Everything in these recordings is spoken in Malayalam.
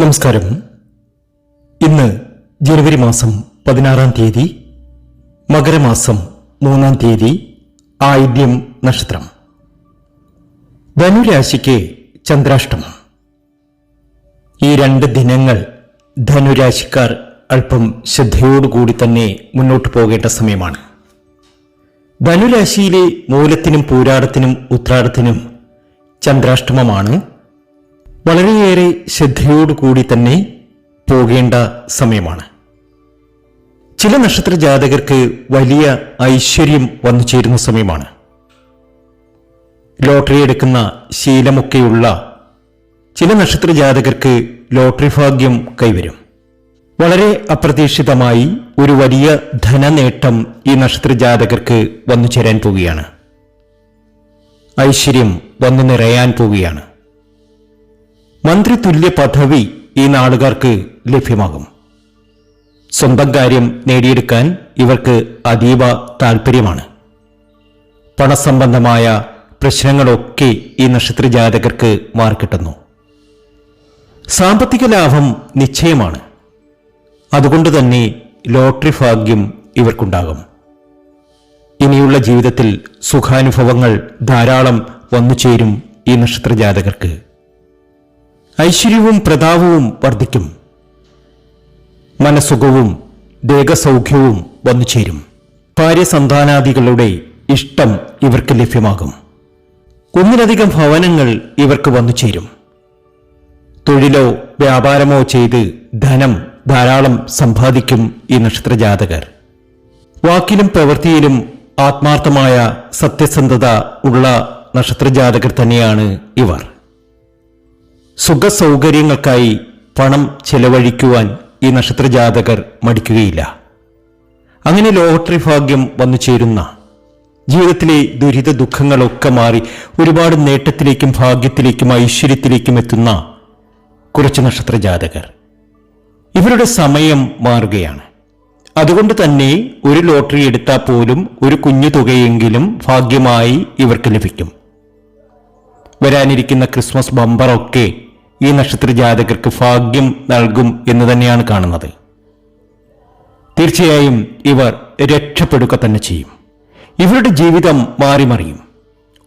നമസ്കാരം. ഇന്ന് ജനുവരി മാസം പതിനാറാം തീയതി മകരമാസം മൂന്നാം തീയതി ആയില്യം നക്ഷത്രം. ധനുരാശിക്ക് ചന്ദ്രാഷ്ടമം. ഈ രണ്ട് ദിനങ്ങൾ ധനുരാശിക്കാർ അല്പം ശ്രദ്ധയോടുകൂടി തന്നെ മുന്നോട്ട് പോകേണ്ട സമയമാണ്. ധനുരാശിയിലെ മൂലത്തിനും പൂരാടത്തിനും ഉത്രാടത്തിനും ചന്ദ്രാഷ്ടമമാണ്. വളരെയേറെ ശ്രദ്ധയോടുകൂടി തന്നെ പോകേണ്ട സമയമാണ്. ചില നക്ഷത്ര ജാതകർക്ക് വലിയ ഐശ്വര്യം വന്നു ചേരുന്ന സമയമാണ്. ലോട്ടറി എടുക്കുന്ന ശീലമൊക്കെയുള്ള ചില നക്ഷത്ര ജാതകർക്ക് ലോട്ടറി ഭാഗ്യം കൈവരും. വളരെ അപ്രതീക്ഷിതമായി ഒരു വലിയ ധനനേട്ടം ഈ നക്ഷത്ര ജാതകർക്ക് വന്നു ചേരാൻ പോവുകയാണ്. ഐശ്വര്യം വന്നു നിറയാൻ പോവുകയാണ്. മന്ത്രിതുല്യ പദവി ഈ നാളുകാർക്ക് ലഭ്യമാകും. സ്വന്തം കാര്യം നേടിയെടുക്കാൻ ഇവർക്ക് അതീവ താൽപ്പര്യമാണ്. പണസംബന്ധമായ പ്രശ്നങ്ങളൊക്കെ ഈ നക്ഷത്ര ജാതകർക്ക് മാറിക്കിട്ടുന്നു. സാമ്പത്തിക ലാഭം നിശ്ചയമാണ്. അതുകൊണ്ട് തന്നെ ലോട്ടറി ഭാഗ്യം ഇവർക്കുണ്ടാകും. ഇനിയുള്ള ജീവിതത്തിൽ സുഖാനുഭവങ്ങൾ ധാരാളം വന്നു ചേരും ഈ നക്ഷത്ര ജാതകർക്ക് ഐശ്വര്യവും പ്രതാപവും വർദ്ധിക്കും. മനസുഖവും ദേഹസൗഖ്യവും വന്നു ചേരും ഭാര്യസന്താനാദികളുടെ ഇഷ്ടം ഇവർക്ക് ലഭ്യമാകും. ഒന്നിലധികം ഭവനങ്ങൾ ഇവർക്ക് വന്നു ചേരും തൊഴിലോ വ്യാപാരമോ ചെയ്ത് ധനം ധാരാളം സമ്പാദിക്കും ഈ നക്ഷത്രജാതകർ. വാക്കിലും പ്രവൃത്തിയിലും ആത്മാർത്ഥമായ സത്യസന്ധത ഉള്ള നക്ഷത്രജാതകർ തന്നെയാണ് ഇവർ. സുഖസൗകര്യങ്ങൾക്കായി പണം ചെലവഴിക്കുവാൻ ഈ നക്ഷത്ര ജാതകർ മടിക്കുകയില്ല. അങ്ങനെ ലോട്ടറി ഭാഗ്യം വന്നു ചേരുന്ന ജീവിതത്തിലെ ദുരിത ദുഃഖങ്ങളൊക്കെ മാറി ഒരുപാട് നേട്ടത്തിലേക്കും ഭാഗ്യത്തിലേക്കും ഐശ്വര്യത്തിലേക്കും എത്തുന്ന കുറച്ച് നക്ഷത്രജാതകർ. ഇവരുടെ സമയം മാറുകയാണ്. അതുകൊണ്ട് തന്നെ ഒരു ലോട്ടറി എടുത്താൽ പോലും ഒരു കുഞ്ഞു തുകയെങ്കിലും ഭാഗ്യമായി ഇവർക്ക് ലഭിക്കും. വരാനിരിക്കുന്ന ക്രിസ്മസ് ബമ്പറൊക്കെ ഈ നക്ഷത്ര ജാതകർക്ക് ഭാഗ്യം നൽകും എന്ന് തന്നെയാണ് കാണുന്നത്. തീർച്ചയായും ഇവർ രക്ഷപ്പെടുക തന്നെ ചെയ്യും. ഇവരുടെ ജീവിതം മാറിമറിയും.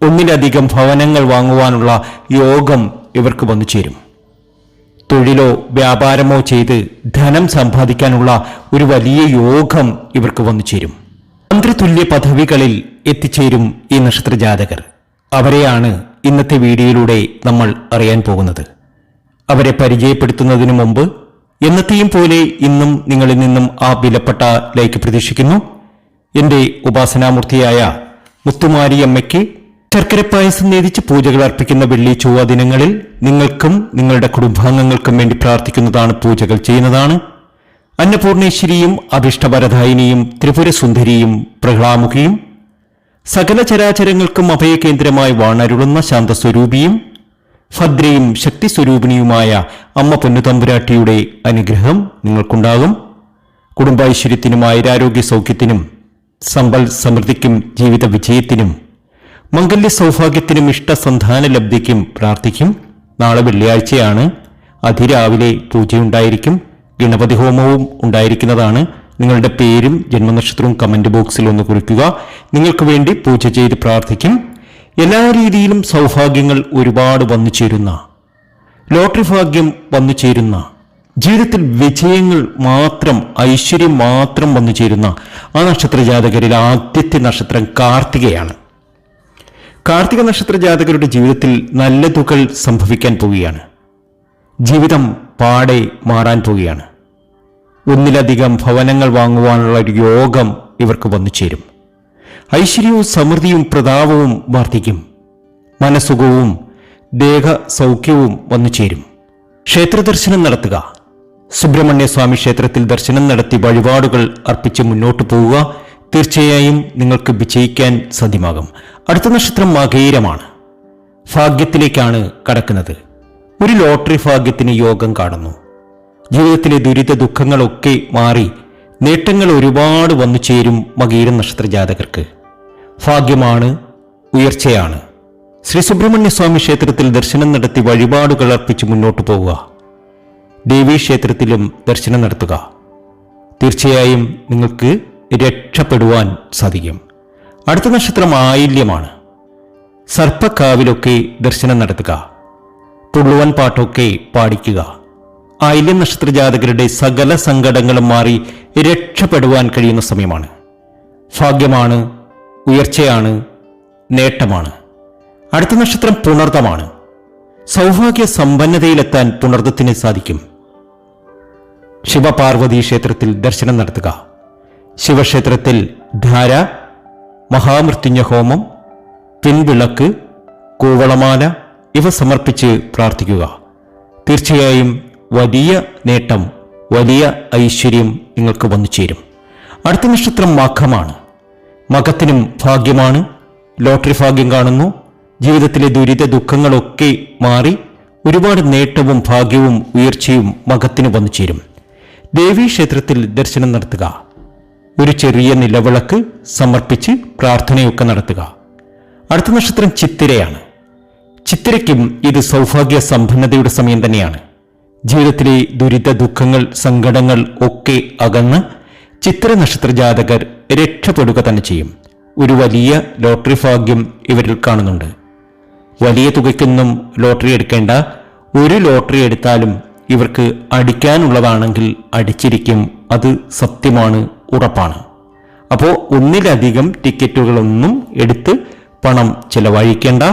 ഒന്നിലധികം ഭവനങ്ങൾ വാങ്ങുവാനുള്ള യോഗം ഇവർക്ക് വന്നു ചേരും. തൊഴിലോ വ്യാപാരമോ ചെയ്ത് ധനം സമ്പാദിക്കാനുള്ള ഒരു വലിയ യോഗം ഇവർക്ക് വന്നു ചേരും. മന്ത്രിതുല്യ പദവികളിൽ എത്തിച്ചേരും ഈ നക്ഷത്ര ജാതകർ അവരെയാണ് ഇന്നത്തെ വീഡിയോയിലൂടെ നമ്മൾ അറിയാൻ പോകുന്നത്. അവരെ പരിചയപ്പെടുത്തുന്നതിനു മുമ്പ് എന്നത്തെയും പോലെ ഇന്നും നിങ്ങളിൽ നിന്നും ആ വിലപ്പെട്ട ലൈക്ക് പ്രതീക്ഷിക്കുന്നു. എന്റെ ഉപാസനാമൂർത്തിയായ മുത്തുമാരി അമ്മയ്ക്ക് ശർക്കര പായസം നേതിച്ച് പൂജകൾ അർപ്പിക്കുന്ന വെള്ളി ചൊവ്വ ദിനങ്ങളിൽ നിങ്ങൾക്കും നിങ്ങളുടെ കുടുംബാംഗങ്ങൾക്കും വേണ്ടി പ്രാർത്ഥിക്കുന്നതാണ് പൂജകൾ ചെയ്യുന്നതാണ്. അന്നപൂർണേശ്വരിയും അഭിഷ്ടഭരധായിനിയും ത്രിപുരസുന്ദരിയും പ്രഹ്ലാമുഖിയും സകല ചരാചരങ്ങൾക്കും അഭയകേന്ദ്രമായി വാണരുളുന്ന ശാന്തസ്വരൂപിയും ഭദ്രയും ശക്തിസ്വരൂപിണിയുമായ അമ്മ പൊന്നുതമ്പുരാട്ടിയുടെ അനുഗ്രഹം നിങ്ങൾക്കുണ്ടാകും. കുടുംബൈശ്വര്യത്തിനും ആയുരാരോഗ്യ സൗഖ്യത്തിനും സമ്പൽ സമൃദ്ധിക്കും ജീവിത വിജയത്തിനും മംഗല്യ സൗഭാഗ്യത്തിനും ഇഷ്ടസന്ധാന ലബ്ധിക്കും പ്രാർത്ഥിക്കും. നാളെ വെള്ളിയാഴ്ചയാണ്. അതിരാവിലെ പൂജയുണ്ടായിരിക്കും. ഗണപതി ഹോമവും ഉണ്ടായിരിക്കുന്നതാണ്. നിങ്ങളുടെ പേരും ജന്മനക്ഷത്രവും കമന്റ് ബോക്സിൽ ഒന്ന് കുറിക്കുക. നിങ്ങൾക്ക് വേണ്ടി പൂജ ചെയ്ത് പ്രാർത്ഥിക്കും. എല്ലാ രീതിയിലും സൗഭാഗ്യങ്ങൾ ഒരുപാട് വന്നു ചേരുന്ന ലോട്ടറി ഭാഗ്യം വന്നു ചേരുന്ന ജീവിതത്തിൽ വിജയങ്ങൾ മാത്രം ഐശ്വര്യം മാത്രം വന്നു ചേരുന്ന ആ നക്ഷത്ര ജാതകരിൽ ആദ്യത്തെ നക്ഷത്രം കാർത്തികയാണ്. കാർത്തിക നക്ഷത്ര ജാതകരുടെ ജീവിതത്തിൽ നല്ല തുകൾ സംഭവിക്കാൻ പോവുകയാണ്. ജീവിതം പാടെ മാറാൻ പോവുകയാണ്. ഒന്നിലധികം ഭവനങ്ങൾ വാങ്ങുവാനുള്ള ഒരു യോഗം ഇവർക്ക് വന്നു ചേരും. ഐശ്വര്യവും സമൃദ്ധിയും പ്രതാപവും വർദ്ധിക്കും മനസുഖവും ദേഹ സൗഖ്യവും വന്നു ചേരും. ക്ഷേത്ര ദർശനം നടത്തുക. സുബ്രഹ്മണ്യ സ്വാമി ക്ഷേത്രത്തിൽ ദർശനം നടത്തി വഴിപാടുകൾ അർപ്പിച്ച് മുന്നോട്ട് പോവുക. തീർച്ചയായും നിങ്ങൾക്ക് വിജയിക്കാൻ സാധ്യമാകും. അടുത്ത നക്ഷത്രം മകേരമാണ്. ഭാഗ്യത്തിലേക്കാണ് കടക്കുന്നത്. ഒരു ലോട്ടറി ഭാഗ്യത്തിന് യോഗം കാണുന്നു. ജീവിതത്തിലെ ദുരിത ദുഃഖങ്ങളൊക്കെ മാറി നേട്ടങ്ങൾ ഒരുപാട് വന്നു ചേരും മകീരം നക്ഷത്ര ജാതകർക്ക്. ഭാഗ്യമാണ് ഉയർച്ചയാണ്. ശ്രീ സുബ്രഹ്മണ്യ സ്വാമി ക്ഷേത്രത്തിൽ ദർശനം നടത്തി വഴിപാടുകൾ അർപ്പിച്ച് മുന്നോട്ട് പോവുക. ദേവീക്ഷേത്രത്തിലും ദർശനം നടത്തുക. തീർച്ചയായും നിങ്ങൾക്ക് രക്ഷപ്പെടുവാൻ സാധിക്കും. അടുത്ത നക്ഷത്രം ആയില്യമാണ്. സർപ്പക്കാവിലൊക്കെ ദർശനം നടത്തുക. തുള്ളുവൻ പാട്ടൊക്കെ പാടിക്കുക. ആയില്യം നക്ഷത്ര ജാതകരുടെ സകല സങ്കടങ്ങളും മാറി രക്ഷപ്പെടുവാൻ കഴിയുന്ന സമയമാണ്. ഭാഗ്യമാണ് ഉയർച്ചയാണ് നേട്ടമാണ്. അടുത്ത നക്ഷത്രം പുണർതമാണ് സൗഭാഗ്യ സമ്പന്നതയിലെത്താൻ പുണർദത്തിന് സാധിക്കും. ശിവപാർവതി ക്ഷേത്രത്തിൽ ദർശനം നടത്തുക. ശിവക്ഷേത്രത്തിൽ ധാര മഹാമൃത്യുഞ്ജ ഹോമം പിൻവിളക്ക് കൂവളമാല ഇവ സമർപ്പിച്ച് പ്രാർത്ഥിക്കുക. തീർച്ചയായും വലിയ നേട്ടം വലിയ ഐശ്വര്യം നിങ്ങൾക്ക് വന്നു ചേരും അടുത്ത നക്ഷത്രം മഖമാണ് മഖത്തിനും ഭാഗ്യമാണ്. ലോട്ടറി ഭാഗ്യം കാണുന്നു. ജീവിതത്തിലെ ദുരിത ദുഃഖങ്ങളൊക്കെ മാറി ഒരുപാട് നേട്ടവും ഭാഗ്യവും ഉയർച്ചയും മകത്തിന് വന്നു ചേരും. ദേവീക്ഷേത്രത്തിൽ ദർശനം നടത്തുക. ഒരു ചെറിയ നിലവിളക്ക് സമർപ്പിച്ച് പ്രാർത്ഥനയൊക്കെ നടത്തുക. അടുത്ത നക്ഷത്രം ചിത്തിരയാണ്. ചിത്തിരയ്ക്കും ഇത് സൗഭാഗ്യ സമ്പന്നതയുടെ സമയം തന്നെയാണ്. ജീവിതത്തിലെ ദുരിത ദുഃഖങ്ങൾ സങ്കടങ്ങൾ ഒക്കെ അകന്ന് ചിത്ര നക്ഷത്ര ജാതകർ രക്ഷപ്പെടുക തന്നെ ചെയ്യും. ഒരു വലിയ ലോട്ടറി ഭാഗ്യം ഇവരിൽ കാണുന്നുണ്ട്. വലിയ തുകയ്ക്കൊന്നും ലോട്ടറി എടുക്കേണ്ട. ഒരു ലോട്ടറി എടുത്താലും ഇവർക്ക് അടിക്കാനുള്ളതാണെങ്കിൽ അടിച്ചിരിക്കും. അത് സത്യമാണ് ഉറപ്പാണ്. അപ്പോൾ ഒന്നിലധികം ടിക്കറ്റുകളൊന്നും എടുത്ത് പണം ചിലവഴിക്കേണ്ട.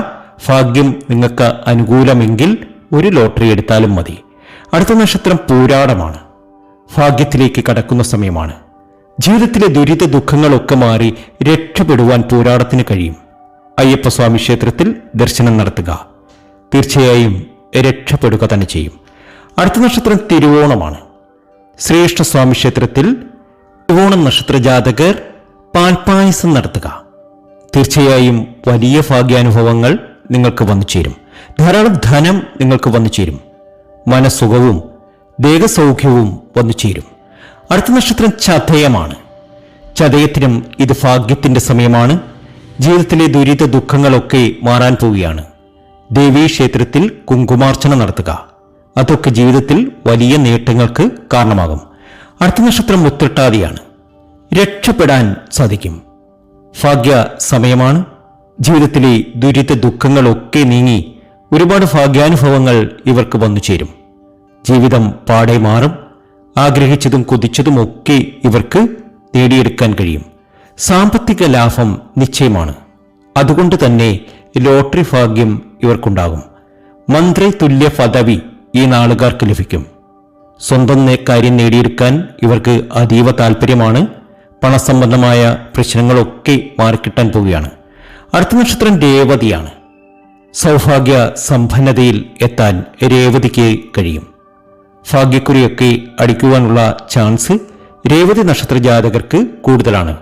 ഭാഗ്യം നിങ്ങൾക്ക് അനുകൂലമെങ്കിൽ ഒരു ലോട്ടറി എടുത്താലും മതി. അടുത്ത നക്ഷത്രം പൂരാടമാണ്. ഭാഗ്യത്തിലേക്ക് കടക്കുന്ന സമയമാണ്. ജീവിതത്തിലെ ദുരിത ദുഃഖങ്ങളൊക്കെ മാറി രക്ഷപ്പെടുവാൻ പോരാടത്തിന് കഴിയും. അയ്യപ്പസ്വാമി ക്ഷേത്രത്തിൽ ദർശനം നടത്തുക. തീർച്ചയായും രക്ഷപ്പെടുക തന്നെ ചെയ്യും. അടുത്ത നക്ഷത്രം തിരുവോണമാണ്. ശ്രേഷ്ഠസ്വാമി ക്ഷേത്രത്തിൽ തിരുവോണം നക്ഷത്ര ജാതകർ പാൽപ്പായസം നടത്തുക. തീർച്ചയായും വലിയ ഭാഗ്യാനുഭവങ്ങൾ നിങ്ങൾക്ക് വന്നു ചേരും. ധാരാളം ധനം നിങ്ങൾക്ക് വന്നു ചേരും. മനസ്സുഖവും ദേഹസൗഖ്യവും വന്നു ചേരും. അടുത്ത നക്ഷത്രം ചതയമാണ്. ചതയത്തിനും ഇത് ഭാഗ്യത്തിന്റെ സമയമാണ്. ജീവിതത്തിലെ ദുരിത ദുഃഖങ്ങളൊക്കെ മാറാൻ പോവുകയാണ്. ദേവീ ക്ഷേത്രത്തിൽ കുങ്കുമാർച്ചന നടത്തുക. അതൊക്കെ ജീവിതത്തിൽ വലിയ നേട്ടങ്ങൾക്ക് കാരണമാകും. അടുത്ത നക്ഷത്രം മുത്തിട്ടാതിയാണ്. രക്ഷപ്പെടാൻ സാധിക്കും. ഭാഗ്യ സമയമാണ്. ജീവിതത്തിലെ ദുരിത ദുഃഖങ്ങളൊക്കെ നീങ്ങി ഒരുപാട് ഭാഗ്യാനുഭവങ്ങൾ ഇവർക്ക് വന്നു ചേരും ജീവിതം പാടെ മാറും. ആഗ്രഹിച്ചതും കൊതിച്ചതും ഒക്കെ ഇവർക്ക് നേടിയെടുക്കാൻ കഴിയും. സാമ്പത്തിക ലാഭം നിശ്ചയമാണ്. അതുകൊണ്ട് തന്നെ ലോട്ടറി ഭാഗ്യം ഇവർക്കുണ്ടാകും. മന്ത്രി തുല്യ പദവി ഈ നാളുകാർക്ക് ലഭിക്കും. സ്വന്തം കാര്യം നേടിയെടുക്കാൻ ഇവർക്ക് അതീവ താല്പര്യമാണ് പണസംബന്ധമായ പ്രശ്നങ്ങളൊക്കെ മാറിക്കിട്ടാൻ പോവുകയാണ്. അടുത്ത നക്ഷത്രം രേവതിയാണ്. സൗഭാഗ്യ സമ്പന്നതയിൽ എത്താൻ രേവതിക്ക് കഴിയും. ഭാഗ്യക്കുറിയൊക്കെ അടിക്കുവാനുള്ള ചാൻസ് രേവതി നക്ഷത്ര ജാതകർക്ക് കൂടുതലാണ്.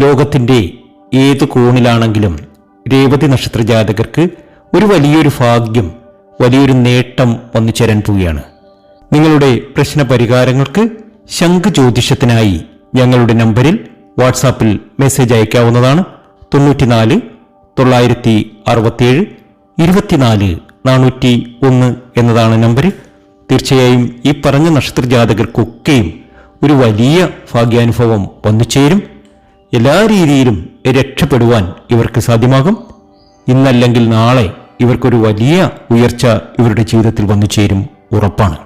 ലോകത്തിന്റെ ഏത് കോണിലാണെങ്കിലും രേവതി നക്ഷത്ര ജാതകർക്ക് ഒരു വലിയൊരു ഭാഗ്യം വലിയൊരു നേട്ടം വന്നു ചേരാൻ പോവുകയാണ്. നിങ്ങളുടെ പ്രശ്ന പരിഹാരങ്ങൾക്ക് ശംഖ് ജ്യോതിഷത്തിനായി ഞങ്ങളുടെ നമ്പറിൽ വാട്സാപ്പിൽ മെസ്സേജ് അയക്കാവുന്നതാണ്. തൊണ്ണൂറ്റിനാല് തൊള്ളായിരത്തി അറുപത്തിയേഴ് ഇരുപത്തിനാല് നാനൂറ്റി ഒന്ന് എന്നതാണ് നമ്പർ തീർച്ചയായും ഈ പറഞ്ഞ നക്ഷത്ര ജാതകർക്കൊക്കെയും ഒരു വലിയ ഭാഗ്യാനുഭവം വന്നു ചേരും എല്ലാ രീതിയിലും രക്ഷപ്പെടുവാൻ ഇവർക്ക് സാധ്യമാകും. ഇന്നല്ലെങ്കിൽ നാളെ ഇവർക്കൊരു വലിയ ഉയർച്ച ഇവരുടെ ജീവിതത്തിൽ വന്നു ചേരും ഉറപ്പാണ്.